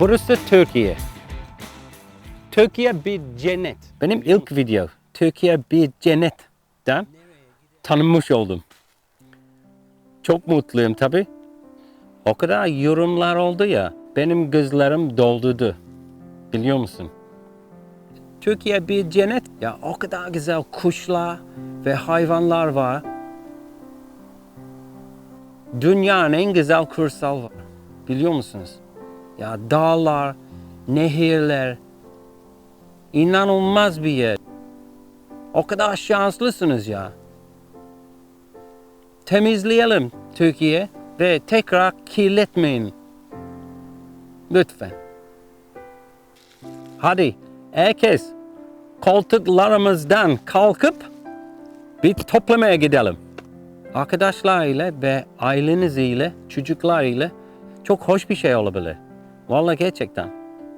Burası Türkiye. Türkiye bir cennet. Benim ilk video Türkiye bir cennetten tanınmış oldum. Çok mutluyum tabi. O kadar yorumlar oldu ya benim gözlerim doldu. Biliyor musun? Türkiye bir cennet. Ya o kadar güzel kuşlar ve hayvanlar var. Dünyanın en güzel kırsal var. Biliyor musunuz? Ya dağlar, nehirler. inanılmaz bir yer. O kadar şanslısınız ya. Temizleyelim Türkiye ve tekrar kirletmeyin. Lütfen. Hadi herkes koltuklarımızdan kalkıp bir toplamaya gidelim. Arkadaşlar ile ve aileniz ile, çocuklar ile çok hoş bir şey olabilir. Vallahi gerçekten.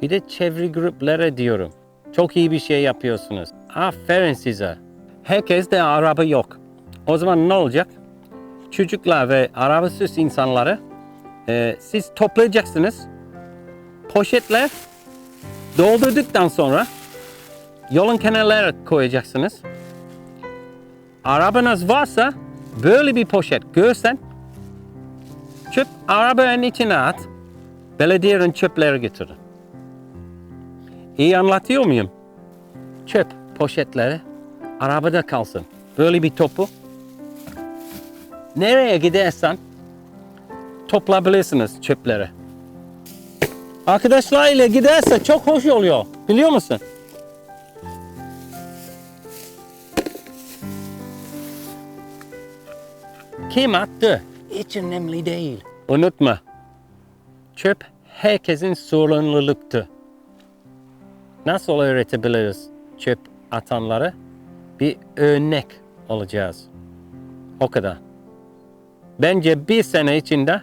Bir de çevre gruplara diyorum. Çok iyi bir şey yapıyorsunuz. Aferin size. Herkes de araba yok. O zaman ne olacak? Çocuklar ve arabasız insanları e, siz toplayacaksınız. Poşetler doldurduktan sonra yolun kenarlara koyacaksınız. Arabanız varsa böyle bir poşet görsen çöp arabanın içine at. Belediyenin çöpleri götürün. İyi anlatıyor muyum? Çöp poşetleri arabada kalsın. Böyle bir topu nereye gidersen toplayabilirsiniz çöpleri. Arkadaşlarıyla giderse çok hoş oluyor. Biliyor musun? Kim attı? Hiç önemli değil. Unutma. Çöp herkesin sorumluluktu. Nasıl öğretebiliriz çöp atanları? Bir örnek olacağız. O kadar. Bence bir sene içinde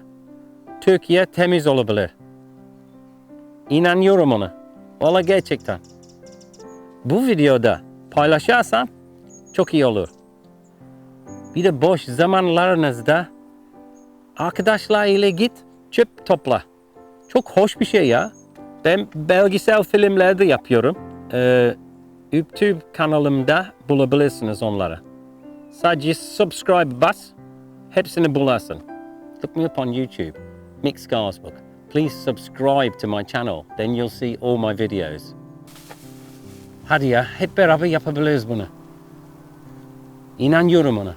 Türkiye temiz olabilir. İnanıyorum ona. Valla gerçekten. Bu videoda paylaşırsan çok iyi olur. Bir de boş zamanlarınızda arkadaşlar ile git çöp topla. Çok hoş bir şey ya. Ben belgesel filmlerde yapıyorum. Ee, YouTube kanalımda bulabilirsiniz onları. Sadece subscribe bas, hepsini bularsın. Look me up on YouTube, Mix Book. Please subscribe to my channel, then you'll see all my videos. Hadi ya, hep beraber yapabiliriz bunu. İnanıyorum ona.